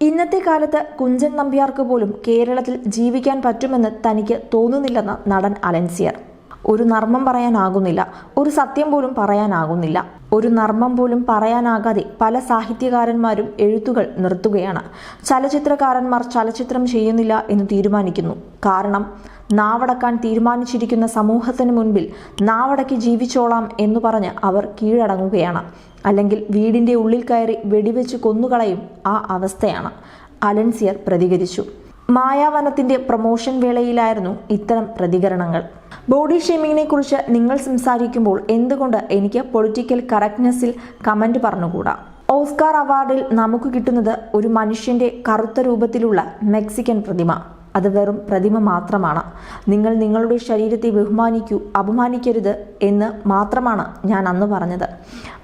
ഇന്നത്തെ കാലത്ത് കുഞ്ചൻ നമ്പ്യാർക്ക് പോലും കേരളത്തിൽ ജീവിക്കാൻ പറ്റുമെന്ന് തനിക്ക് തോന്നുന്നില്ലെന്ന് നടൻ അലൻസിയർ. ഒരു നർമ്മം പറയാനാകുന്നില്ല. ഒരു സത്യം പോലും പറയാനാകുന്നില്ല. ഒരു നർമ്മം പോലും പറയാനാകാതെ പല സാഹിത്യകാരന്മാരും എഴുത്തുകൾ നിർത്തുകയാണ്. ചലച്ചിത്രകാരന്മാർ ചലച്ചിത്രം ചെയ്യുന്നില്ല എന്ന് തീരുമാനിക്കുന്നു. കാരണം നാവടക്കാൻ തീരുമാനിച്ചിരിക്കുന്ന സമൂഹത്തിന് മുൻപിൽ നാവടക്കി ജീവിച്ചോളാം എന്ന് പറഞ്ഞ് അവർ കീഴടങ്ങുകയാണ്. അല്ലെങ്കിൽ വീടിന്റെ ഉള്ളിൽ കയറി വെടിവെച്ച് കൊന്നുകളയും ആ അവസ്ഥയാണ്. അലൻസിയർ പ്രതികരിച്ചു. മായാവനത്തിന്റെ പ്രൊമോഷൻ വേളയിലായിരുന്നു ഇത്തരം പ്രതികരണങ്ങൾ. ബോഡി ഷേമിങ്ങിനെ കുറിച്ച് നിങ്ങൾ സംസാരിക്കുമ്പോൾ എന്തുകൊണ്ട് എനിക്ക് പൊളിറ്റിക്കൽ കറക്റ്റ്നെസ്സിൽ കമന്റ് പറഞ്ഞുകൂടാ? ഓസ്കാർ അവാർഡിൽ നമുക്ക് കിട്ടുന്നത് ഒരു മനുഷ്യന്റെ കറുത്ത രൂപത്തിലുള്ള മെക്സിക്കൻ പ്രതിമ. അത് വെറും പ്രതിമ മാത്രമാണ്. നിങ്ങൾ നിങ്ങളുടെ ശരീരത്തെ ബഹുമാനിക്കൂ അപമാനിക്കരുത് എന്ന് മാത്രമാണ് ഞാൻ അന്ന് പറഞ്ഞത്.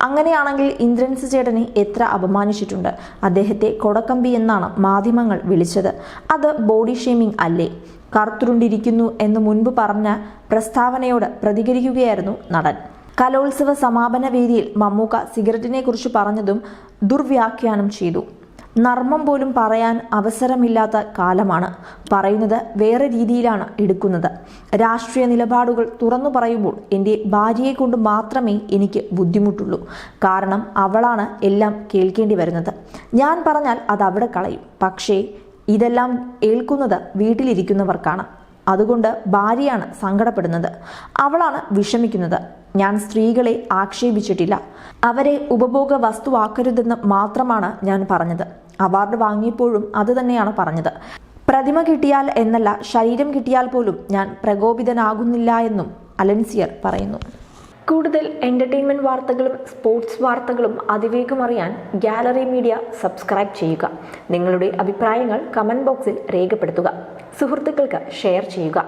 അങ്ങനെയാണെങ്കിൽ ഇന്ദ്രൻസ് ചേട്ടനെ എത്ര അപമാനിച്ചിട്ടുണ്ട്. അദ്ദേഹത്തെ കൊടക്കമ്പി എന്നാണ് മാധ്യമങ്ങൾ വിളിച്ചത്. അത് ബോഡി ഷേമിംഗ് അല്ലേ? കറുത്തുരുണ്ടിരിക്കുന്നു എന്ന് മുൻപ് പറഞ്ഞ പ്രസ്താവനയോട് പ്രതികരിക്കുകയായിരുന്നു നടൻ. കലോത്സവ സമാപന വേദിയിൽ മമ്മൂക്ക സിഗരറ്റിനെ കുറിച്ച് പറഞ്ഞതും ദുർവ്യാഖ്യാനം ചെയ്തു. നർമ്മം പോലും പറയാൻ അവസരമില്ലാത്ത കാലമാണ്. പറയുന്നത് വേറെ രീതിയിലാണ് എടുക്കുന്നത്. രാഷ്ട്രീയ നിലപാടുകൾ തുറന്നു പറയുമ്പോൾ എന്റെ ഭാര്യയെ കൊണ്ട് മാത്രമേ എനിക്ക് ബുദ്ധിമുട്ടുള്ളൂ. കാരണം അവളാണ് എല്ലാം കേൾക്കേണ്ടി വരുന്നത്. ഞാൻ പറഞ്ഞാൽ അത് അവിടെ കളയും. പക്ഷേ ഇതെല്ലാം ഏൽക്കുന്നത് വീട്ടിലിരിക്കുന്നവർക്കാണ്. അതുകൊണ്ട് ഭാര്യയാണ് സങ്കടപ്പെടുന്നത്. അവളാണ് വിഷമിക്കുന്നത്. ഞാൻ സ്ത്രീകളെ ആക്ഷേപിച്ചിട്ടില്ല. അവരെ ഉപഭോഗ വസ്തുവാക്കരുതെന്ന് മാത്രമാണ് ഞാൻ പറഞ്ഞത്. അവാർഡ് വാങ്ങിയപ്പോഴും അത് തന്നെയാണ് പറഞ്ഞത്. പ്രതിമ കിട്ടിയാൽ എന്നല്ല ശരീരം കിട്ടിയാൽ പോലും ഞാൻ പ്രകോപിതനാകുന്നില്ല എന്നും അലൻസിയർ പറയുന്നു. കൂടുതൽ എന്റർടൈൻമെന്റ് വാർത്തകളും സ്പോർട്സ് വാർത്തകളും അതിവേഗം അറിയാൻ ഗാലറി മീഡിയ സബ്സ്ക്രൈബ് ചെയ്യുക. നിങ്ങളുടെ അഭിപ്രായങ്ങൾ കമന്റ് ബോക്സിൽ രേഖപ്പെടുത്തുക. സുഹൃത്തുക്കൾക്ക് ഷെയർ ചെയ്യുക.